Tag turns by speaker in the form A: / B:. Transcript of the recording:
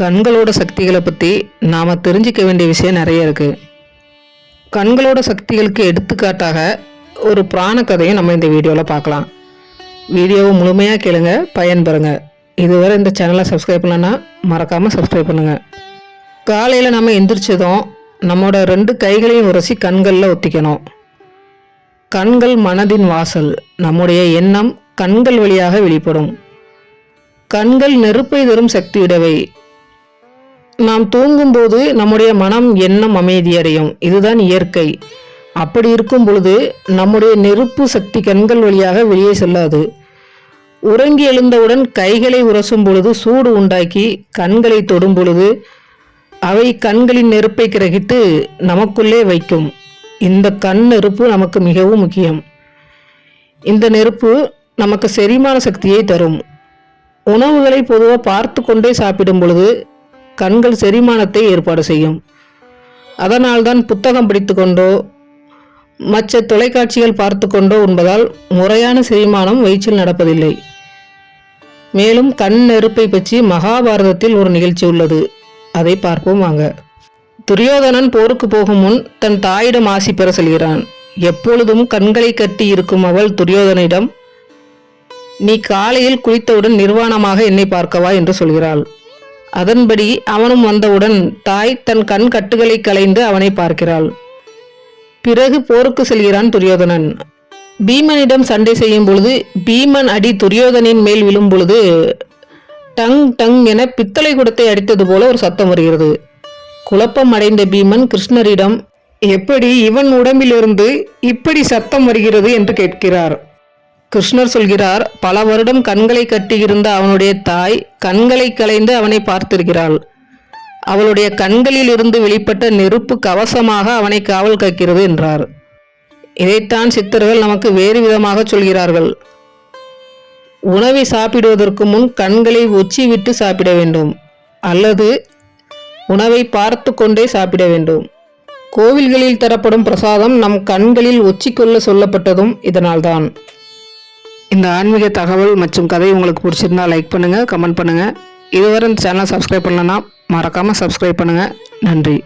A: கண்களோட சக்திகளை பற்றி நாம் தெரிஞ்சிக்க வேண்டிய விஷயம் நிறைய இருக்குது கண்களோட சக்திகளுக்கு எடுத்துக்காட்டாக ஒரு புராண கதையை நம்ம இந்த வீடியோவில் பார்க்கலாம். வீடியோவை முழுமையாக கேளுங்க பயன்பெறுங்க இதுவரை இந்த சேனலை சப்ஸ்கிரைப் பண்ணலன்னா மறக்காமல் சப்ஸ்கிரைப் பண்ணுங்கள் காலையில் நம்ம எந்திரிச்சதும் நம்மளோட ரெண்டு கைகளையும் உரசி கண்களில் ஒத்திக்கணும். கண்கள் மனதின் வாசல் நம்முடைய எண்ணம் கண்கள் வழியாக வெளிப்படும். கண்கள் நெருப்பை தரும் சக்தியுடவை நாம் தூங்கும்போது நம்முடைய மனம் எண்ணம் அமைதியடையும் இதுதான் இயற்கை. அப்படி இருக்கும் பொழுது நம்முடைய நெருப்பு சக்தி கண்கள் வழியாக வெளியே செல்லாது. உறங்கி எழுந்தவுடன் கைகளை உரசும் பொழுது சூடு உண்டாக்கி கண்களை தொடும் பொழுது அவை கண்களின் நெருப்பை கிரகித்து நமக்குள்ளே வைக்கும். இந்த கண் நெருப்பு நமக்கு மிகவும் முக்கியம். இந்த நெருப்பு நமக்கு செரிமான சக்தியை தரும். உணவுகளை பொதுவாக பார்த்து கொண்டே சாப்பிடும் பொழுது கண்கள் செரிமானத்தை ஏற்பாடு செய்யும். அதனால்தான் புத்தகம் பிடித்துக்கொண்டோ மற்ற தொலைக்காட்சிகள் பார்த்து கொண்டோ உண்பதால் முறையான செரிமானம் வயிற்றில் நடப்பதில்லை. மேலும் கண் நெருப்பை பற்றி மகாபாரதத்தில் ஒரு நிகழ்ச்சி உள்ளது. அதை பார்ப்போம் வாங்க. துரியோதனன் போருக்கு போகும் முன் தன் தாயிடம் ஆசி பெற செல்கிறான் எப்பொழுதும் கண்களை கட்டி இருக்கும் அவள் துரியோதனிடம் நீ காலையில் குளித்தவுடன் நிர்வாணமாக என்னை பார்க்கவா? என்று சொல்கிறாள். அதன்படி அவனும் வந்தவுடன் தாய் தன் கண் கட்டுகளை களைந்து அவனை பார்க்கிறாள். பிறகு போருக்கு செல்கிறான் துரியோதனன். பீமனிடம் சண்டை செய்யும் பொழுது பீமன் அடி துரியோதனின் மேல் விழும் பொழுது டங் டங் என பித்தளை குடத்தை அடித்தது போல ஒரு சத்தம் வருகிறது. குழப்பம் அடைந்த பீமன் கிருஷ்ணரிடம் எப்படி இவன் உடம்பிலிருந்து இப்படி சத்தம் வருகிறது? என்று கேட்கிறார். கிருஷ்ணர் சொல்கிறார் பல வருடம் கண்களை கட்டியிருந்த அவனுடைய தாய் கண்களை களைந்து அவனை பார்த்திருக்கிறாள். அவளுடைய கண்களில் இருந்து வெளிப்பட்ட நெருப்பு கவசமாக அவனை காவல் காக்கிறது என்றார். இதைத்தான் சித்தர்கள் நமக்கு வேறு விதமாக சொல்கிறார்கள். உணவை சாப்பிடுவதற்கு முன் கண்களை ஒச்சி விட்டு சாப்பிட வேண்டும் அல்லது உணவை பார்த்து கொண்டே சாப்பிட வேண்டும். கோவில்களில் தரப்படும் பிரசாதம் நம் கண்களில் ஒச்சிக்கொள்ள சொல்லப்பட்டதும் இதனால்தான். இந்த ஆன்மீக தகவல் மற்றும் கதை உங்களுக்கு பிடிச்சிருந்தா லைக் பண்ணுங்கள் கமெண்ட் பண்ணுங்கள் இதுவரை இந்த சேனலை சப்ஸ்கிரைப் பண்ணலன்னா மறக்காமல் சப்ஸ்கிரைப் பண்ணுங்கள் நன்றி.